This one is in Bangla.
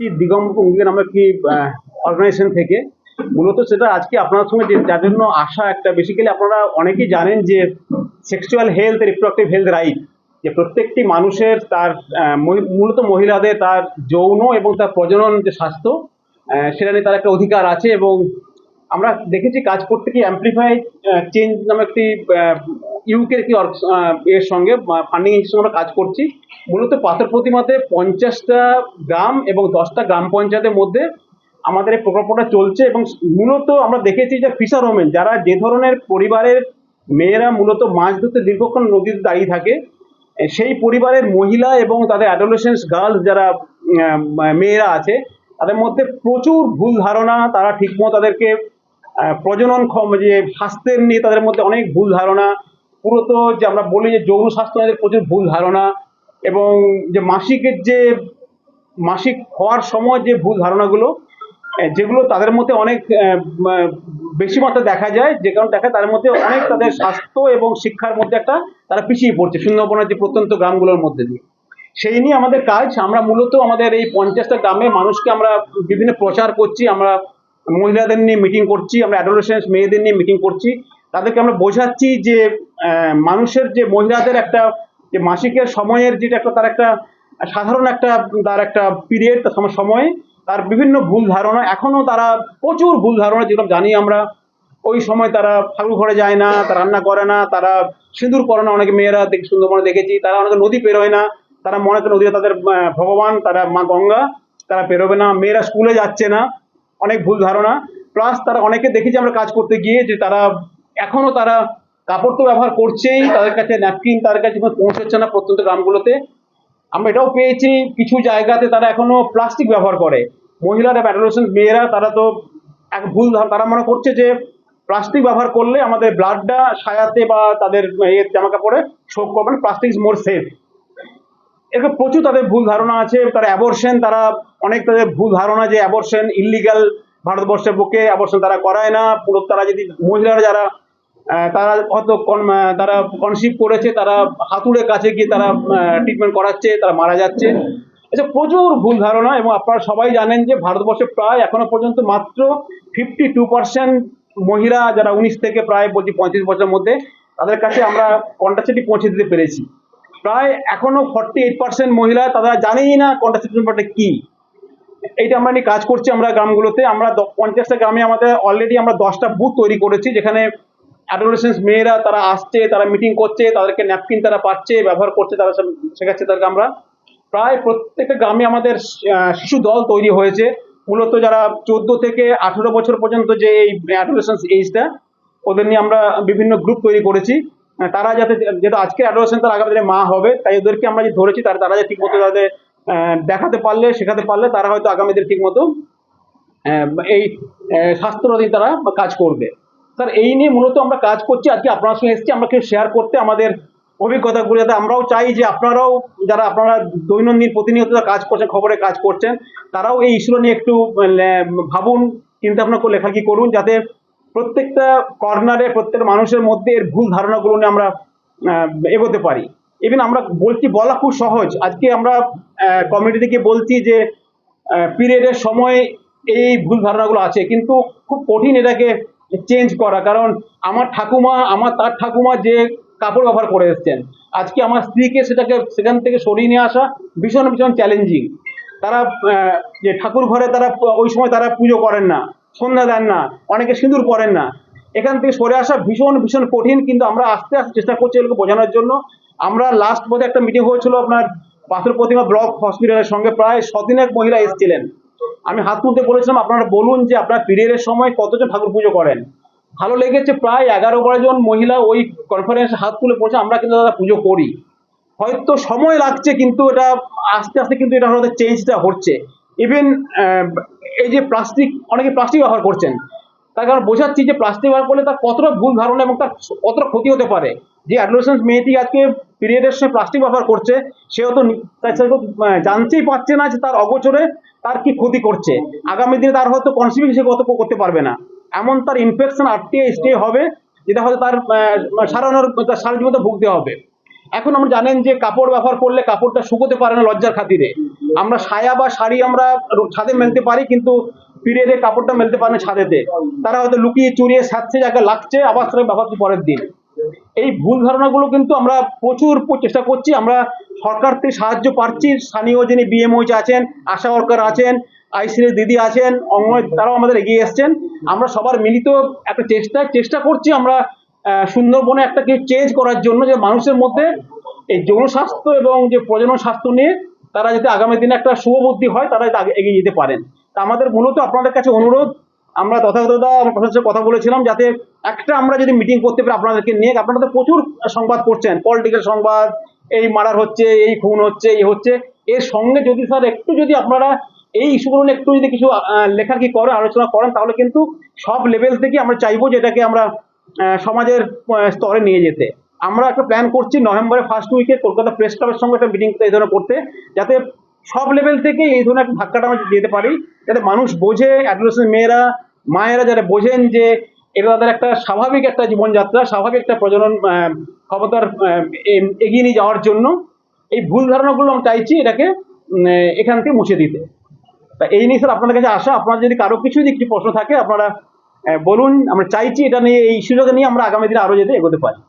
কি দিগম্বর অঙ্গীকার আমরা কি অর্গানাইজেশন থেকে? মূলত সেটা আজকে আপনার সঙ্গে যার জন্য আশা একটা বেসিক্যালি আপনারা অনেকেই জানেন যে sexual health reproductive health right যে প্রত্যেকটি মানুষের তার মূলত মহিলাদের তার যৌন এবং তার প্রজনন যে স্বাস্থ্য সেটা নিয়ে তার একটা অধিকার আছে এবং আমরা দেখেছি কাজ করতে কি অ্যাম্পলিফাই চেঞ্জ নামে একটি ইউকের আহ, এর সঙ্গে ফান্ডিং এর সঙ্গে আমরা কাজ করছি। মূলত পাথর প্রতিমাতে পঞ্চাশটা গ্রাম এবং দশটা গ্রাম পঞ্চায়েতের মধ্যে আমাদের এই প্রকল্পটা চলছে এবং মূলত আমরা দেখেছি যে ফিশার ওমেন যারা যে ধরনের পরিবারের মেয়েরা মূলত মাছ ধরতে দীর্ঘক্ষণ নদীতে দাঁড়িয়ে থাকে সেই পরিবারের মহিলা এবং তাদের অ্যাডোলেসেন্স গার্লস যারা মেয়েরা আছে তাদের মধ্যে প্রচুর ভুল ধারণা তারা ঠিকমতো তাদেরকে প্রজনন ক্ষম- যে স্বাস্থ্যের নিয়ে তাদের মধ্যে অনেক ভুল ধারণা। পুরো তো যে আমরা বলি যে যৌন স্বাস্থ্য নিয়ে প্রচুর ভুল ধারণা এবং যে মাসিকের যে মাসিক হওয়ার সময় যে ভুল ধারণাগুলো যেগুলো তাদের মধ্যে অনেক বেশি মাত্রা দেখা যায়, যে কারণে দেখা তাদের মধ্যে অনেক তাদের স্বাস্থ্য এবং শিক্ষার মধ্যে একটা তারা পিছিয়ে পড়ছে, সুন্দরবনের যে প্রত্যন্ত গ্রামগুলোর মধ্যে দিয়ে। সেই নিয়ে আমাদের কাজ, আমরা মূলত আমাদের এই পঞ্চাশটা গ্রামে মানুষকে আমরা বিভিন্ন প্রচার করছি, আমরা মহিলাদের নিয়ে মিটিং করছি, আমরা অ্যাডোলেসেন্স মেয়েদের নিয়ে মিটিং করছি। তাদেরকে আমরা বোঝাচ্ছি যে মানুষের যে মহিলাদের একটা যে মাসিকের সময়ের যেটা একটা, তার একটা সাধারণ একটা, তার একটা পিরিয়ড তার সময়, তার বিভিন্ন ভুল ধারণা এখনও তারা প্রচুর ভুল ধারণা, যেগুলো জানি আমরা। ওই সময় তারা ঠাকুর ঘরে যায় না, তারা রান্না করে না, তারা সিঁদুর করে না, অনেক মেয়েরা দেখ সুন্দরবনে দেখেছি, তারা অনেকে নদী পেরোয় না, তারা মনে করে নদীতে তাদের ভগবান, তারা মা গঙ্গা, তারা পেরোবে না, মেয়েরা স্কুলে যাচ্ছে না। অনেক ভুল ধারণা। প্লাস তারা অনেকে দেখেছি আমরা কাজ করতে গিয়ে যে তারা এখনও তারা কাপড় তো ব্যবহার করছেই, তাদের কাছে ন্যাপকিন তাদের কাছে পৌঁছচ্ছে না প্রত্যন্ত গ্রামগুলোতে। আমরা এটাও পেয়েছি, কিছু জায়গাতে তারা এখনও প্লাস্টিক ব্যবহার করে। মহিলারা অ্যাডোলেসেন্ট মেয়েরা, তারা তো এক ভুল তারা মনে করছে যে প্লাস্টিক ব্যবহার করলে আমাদের ব্লাডটা সায়াতে বা তাদের জামা কাপড়ে শোক করবে প্লাস্টিক ইজ মোর সেফ এরকম প্রচুর তাদের ভুল ধারণা আছে, তারা অ্যাবর্শন তারা অনেক তাদের ভুল ধারণা যে অ্যাবর্শন ইলিগাল ভারতবর্ষের বুকে অ্যাবর্শন তারা করায় না। পুরো তারা যদি মহিলারা যারা তারা হয়তো তারা কনসিভ করেছে, তারা হাতুড়ের কাছে গিয়ে তারা ট্রিটমেন্ট করাচ্ছে, তারা মারা যাচ্ছে। আচ্ছা প্রচুর ভুল ধারণা এবং আপনারা সবাই জানেন যে ভারতবর্ষে প্রায় এখনও পর্যন্ত মাত্র ফিফটি টু পার্সেন্ট মহিলা যারা উনিশ থেকে প্রায় বলছি পঁয়ত্রিশ বছরের মধ্যে, তাদের কাছে আমরা কন্ট্রাসেপ্টিভ পৌঁছে দিতে পেরেছি। প্রায় এখনও ফর্টি এইট পার্সেন্ট মহিলা তারা জানেই না কন্ট্রাসেপশন কি। এইটা আমরা নিয়ে কাজ করছি আমরা গ্রামগুলোতে। আমরা পঞ্চাশটা গ্রামে আমাদের অলরেডি আমরা দশটা বুথ তৈরি করেছি যেখানে অ্যাডোলেসেন্স মেয়েরা তারা আসছে, তারা মিটিং করছে, তাদেরকে ন্যাপকিন তারা পাচ্ছে, ব্যবহার করছে, তারা শেখাচ্ছে তাদেরকে আমরা। প্রায় প্রত্যেকটা গ্রামে আমাদের শিশু দল তৈরি হয়েছে। মূলত যারা চোদ্দ থেকে আঠেরো বছর পর্যন্ত যে এই অ্যাডোলেসেন্স এইজটা ওদের নিয়ে আমরা বিভিন্ন গ্রুপ তৈরি করেছি। তারা যাতে যেহেতু আজকে অ্যাডোলেসেন্স তারা আগামী মা হবে তাই ওদেরকে আমরা যে ধরেছি তারা তারা যে ঠিকমতো তাদের দেখাতে পারলে শেখাতে পারলে তারা হয়তো আগামী দিনে ঠিকমতো এই আহ, স্বাস্থ্যরাধীন তারা কাজ করবে। স্যার এই নিয়ে মূলত আমরা কাজ করছি আজকে আপনার সঙ্গে এসেছি আমরা শেয়ার করতে আমাদের অভিজ্ঞতাগুলো যাতে আমরাও চাই যে আপনারাও যারা আপনারা দৈনন্দিন প্রতিনিয়ত কাজ করছেন খবরে কাজ করছেন তারাও এই ইস্যু নিয়ে একটু ভাবুন চিন্তা ভাবনা করে লেখালেখি করুন যাতে প্রত্যেকটা কর্নারে প্রত্যেকটা মানুষের মধ্যে এর ভুল ধারণাগুলো নিয়ে আমরা এগোতে পারি। ইভেন আমরা বলছি, বলা খুব সহজ। আজকে আমরা কমিটি থেকে বলছি যে পিরিয়ডের সময় এই ভুল ধারণাগুলো আছে। কিন্তু খুব কঠিন এটাকে চেঞ্জ করা। কারণ আমার ঠাকুমা, আমার তার ঠাকুমা যে কাপড় ব্যবহার করে এসছেন, আজকে আমার স্ত্রীকে সেটাকে সেখান থেকে সরিয়ে নিয়ে আসা ভীষণ ভীষণ চ্যালেঞ্জিং তারা যে ঠাকুর ঘরে তারা ওই সময় তারা পুজো করেন না। সন্ধ্যা দেন না, অনেকে সিঁদুর পরেন না। এখান থেকে সরে আসা ভীষণ ভীষণ কঠিন, কিন্তু আমরা আস্তে আস্তে চেষ্টা করছি এগুলোকে বোঝানোর জন্য। আমরা লাস্ট বোধহয় একটা মিটিং হয়েছিল আপনার পাথর প্রতিমা ব্লক হসপিটালের সঙ্গে, প্রায় শদিনের মহিলা এসেছিলেন। আমি হাত তুলতে বলেছিলাম, আপনারা বলুন যে আপনার পিরিয়ডের সময় কতজন ঠাকুর পুজো করেন? ভালো লেগেছে, প্রায় এগারো বারো জন মহিলা ওই কনফারেন্সে হাত তুলে পড়ছে আমরা কিন্তু দাদা পুজো করি। হয়তো সময় লাগছে, কিন্তু এটা আস্তে আস্তে কিন্তু এটা হয়তো চেঞ্জটা হচ্ছে। ইভেন এই যে প্লাস্টিক অনেকে প্লাস্টিক ব্যবহার করছেন। তার কারণ বোঝাচ্ছি যে প্লাস্টিক ব্যবহার করলে তার কতটা ভুল ধারণা এবং তার কতটা ক্ষতি হতে পারে। যে অ্যাডোলেসেন্স মেয়েটি আজকে পিরিয়ডের সময় প্লাস্টিক ব্যবহার করছে সে হয়তো তার সে জানতেই পারছে না যে তার অগোচরে তার কি ক্ষতি করছে। আগামী দিনে তার হয়তো কনসিভিং সে কত করতে পারবে না। এমন তার ইনফেকশন আটকে স্টে হবে, যেটা হয়তো তার সারানোর সারা জীবনে ভুগতে হবে। এখন আমরা জানেন যে কাপড় ব্যবহার করলে কাপড়টা শুকোতে পারে না লজ্জার খাতিরে। আমরা সায়া বা শাড়ি আমরা ছাদে মেলতে পারি, কিন্তু ফিরে পিরিয়ডে কাপড়টা মেলতে পারে না ছাদেতে। তারা হয়তো লুকিয়ে চুরিয়ে সাথে জায়গায় লাগছে, আবার সেটা ব্যবহার পরের দিন। এই ভুল ধারণাগুলো কিন্তু আমরা প্রচুর চেষ্টা করছি, আমরা সরকার থেকে সাহায্য পাচ্ছি। স্থানীয় যিনি বিএমওইচ আছেন, আশা ওয়ার্কার আছেন, আইসিএস দিদি আছেন অঙ্গ তারাও আমাদের এগিয়ে এসছেন। আমরা সবার মিলিত একটা চেষ্টা চেষ্টা করছি আমরা সুন্দরবনে একটা কিছু চেঞ্জ করার জন্য যে মানুষের মধ্যে এই যৌন স্বাস্থ্য এবং যে প্রজনন স্বাস্থ্য নিয়ে তারা যাতে আগামী দিনে একটা শুভবুদ্ধি হয় তারা যাতে এগিয়ে যেতে পারেন। তা আমাদের মূলত আপনাদের কাছে অনুরোধ, আমরা তথাগতদা কথা বলেছিলাম, যাতে একটা আমরা যদি মিটিং করতে পারি আপনাদেরকে নিয়ে, আপনারা তো প্রচুর সংবাদ করছেন পলিটিক্যাল সংবাদ, এই মার্ডার হচ্ছে, এই খুন হচ্ছে, এই হচ্ছে। এর সঙ্গে যদি স্যার একটু যদি আপনারা এই ইস্যুগুলো নিয়ে একটু যদি কিছু লেখা কি করে, আলোচনা করেন, তাহলে কিন্তু সব লেভেল থেকে আমরা চাইব যে এটাকে আমরা সমাজের স্তরে নিয়ে যেতে। আমরা একটা প্ল্যান করছি নভেম্বরের ফার্স্ট উইকে কলকাতা প্রেস ক্লাবের সঙ্গে একটা মিটিং এই ধরনের করতে, যাতে সব লেভেল থেকে এই ধরনের একটা ধাক্কাটা আমরা যেতে পারি, যাতে মানুষ বোঝে অ্যাডোলেসেন্ট মেয়েরা, মায়েরা যারা বোঝেন যে এটা তাদের একটা স্বাভাবিক একটা জীবনযাত্রা, স্বাভাবিক একটা প্রজনন ক্ষমতার এগিয়ে নিয়ে যাওয়ার জন্য। এই ভুল ধারণাগুলো আমি চাইছি এটাকে এখান থেকে মুছে দিতে। তা এই নিয়ে স্যার আপনাদের কাছে আসা আপনার যদি কারও কিছু যদি কিছু প্রশ্ন থাকে, আপনারা বলুন, আমরা চাইছি এটা নিয়ে, এই সুযোগ নিয়ে আমরা আগামী দিনে আরও যেতে এগোতে পারি।